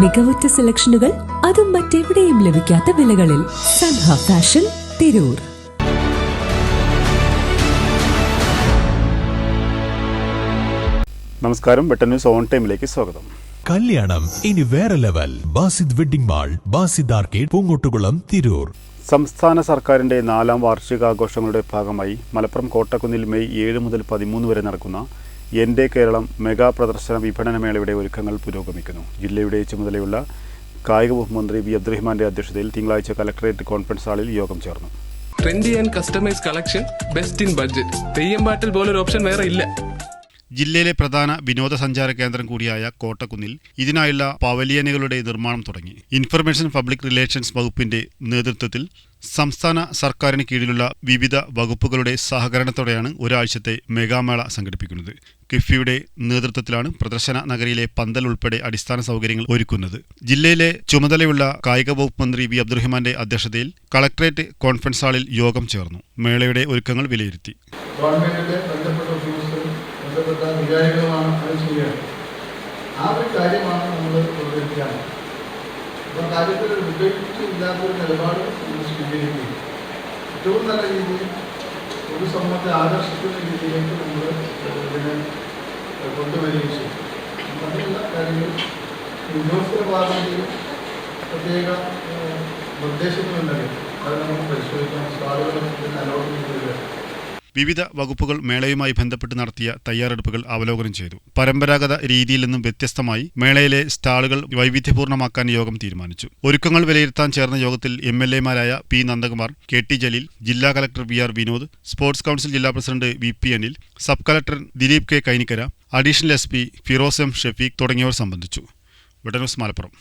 മികവുറ്റ സെലക്ഷനുകൾ അതും മറ്റെവിടെയും ലഭിക്കാത്ത വിലകളിൽ സൻഹ ഫാഷൻ തിരൂർ. നമസ്കാരം വെട്ടൻ ന്യൂസ് ഓൺ ടൈമിലേക്ക് സ്വാഗതം. കല്യാണം ഇനി വേറെ level. Basid wedding mall Basid arcade Poongottukulam Tirur. സംസ്ഥാന സർക്കാരിന്റെ നാലാം വാർഷികാഘോഷങ്ങളുടെ ഭാഗമായി മലപ്പുറം കോട്ടക്കുന്നിൽ മെയ് ഏഴ് മുതൽ പതിമൂന്ന് വരെ നടക്കുന്ന എന്റെ കേരളം മെഗാ പ്രദർശന വിപണനമേളയുടെ ഒരുക്കങ്ങൾ പുരോഗമിക്കുന്നു. ജില്ലയുടെ ചുമതലയുള്ള കായിക വകുപ്പ് മന്ത്രി വി. അബ്ദുറഹ്മാന്റെ അധ്യക്ഷതയിൽ തിങ്കളാഴ്ച കലക്ടറേറ്റ് കോൺഫറൻസ് ഹാളിൽ യോഗം ചേർന്നു. Trendy and customise collection best in budget. Theyyam പാട്ടിൽ പോലൊരു ഓപ്ഷൻ വേറെ ഇല്ല. ജില്ലയിലെ പ്രധാന വിനോദസഞ്ചാര കേന്ദ്രം കൂടിയായ കോട്ടക്കുന്നിൽ ഇതിനായുള്ള പവലിയനുകളുടെ നിർമ്മാണം തുടങ്ങി. ഇൻഫർമേഷൻ പബ്ലിക് റിലേഷൻസ് വകുപ്പിന്റെ നേതൃത്വത്തിൽ സംസ്ഥാന സർക്കാരിന് കീഴിലുള്ള വിവിധ വകുപ്പുകളുടെ സഹകരണത്തോടെയാണ് ഒരാഴ്ചത്തെ മെഗാമേള സംഘടിപ്പിക്കുന്നത്. കിഫിയുടെ നേതൃത്വത്തിലാണ് പ്രദർശന നഗരിയിലെ പന്തൽ ഉൾപ്പെടെ അടിസ്ഥാന സൗകര്യങ്ങൾ ഒരുക്കുന്നത്. ജില്ലയിലെ ചുമതലയുള്ള കായിക വകുപ്പ് മന്ത്രി വി. അബ്ദുറഹിമാന്റെ അധ്യക്ഷതയിൽ കളക്ടറേറ്റ് കോൺഫറൻസ് ഹാളിൽ യോഗം ചേർന്നു. മേളയുടെ ഒരുക്കങ്ങൾ വിലയിരുത്തി. ഗവൺമെന്റിന്റെ ബന്ധപ്പെട്ട അധികാരികളുമാണ് അത് ചെയ്യുക ആ ഒരു കാര്യമാണ് നമ്മൾ പ്രവർത്തിക്കുകയാണ് അപ്പോൾ കാര്യത്തിൽ ഒരു വിവേചിച്ച് ഇല്ലാത്തൊരു നിലപാട് നമ്മൾ സ്വീകരിക്കുകയും ഏറ്റവും നല്ല രീതിയിൽ ഒരു സമൂഹത്തെ ആകർഷിക്കുന്ന രീതിയിലേക്ക് നമ്മൾ ഇതിനെ കൊണ്ടുവരികയും ചെയ്യും അതിനുള്ള കാര്യങ്ങൾ ഉദ്യോഗസ്ഥരുടെ ഭാഗത്തുനിന്നും പ്രത്യേക ഏഹ്, നിർദ്ദേശങ്ങളുണ്ടെങ്കിൽ അത് നമുക്ക് പരിശോധിക്കാം സ്റ്റാളുകളും ഇതിന് അലോട്ട്മെന്റ് ചെയ്യുക വിവിധ വകുപ്പുകൾ മേളയുമായി ബന്ധപ്പെട്ട് നടത്തിയ തയ്യാറെടുപ്പുകൾ അവലോകനം ചെയ്തു. പരമ്പരാഗത രീതിയിൽ നിന്നും വ്യത്യസ്തമായി മേളയിലെ സ്റ്റാളുകൾ വൈവിധ്യപൂർണമാക്കാൻ യോഗം തീരുമാനിച്ചു. ഒരുക്കങ്ങൾ വിലയിരുത്താൻ ചേർന്ന യോഗത്തിൽ M L എമാരായ P Nandakumar K T Jaleel ജില്ലാ collector V R Vinod sports council ജില്ലാ president V P Anil sub collector Dileep K Kainikkara additional S P Firoz M Shefeeq തുടങ്ങിയവർ സംബന്ധിച്ചു. വെട്ടന്യൂസ് മലപ്പുറം.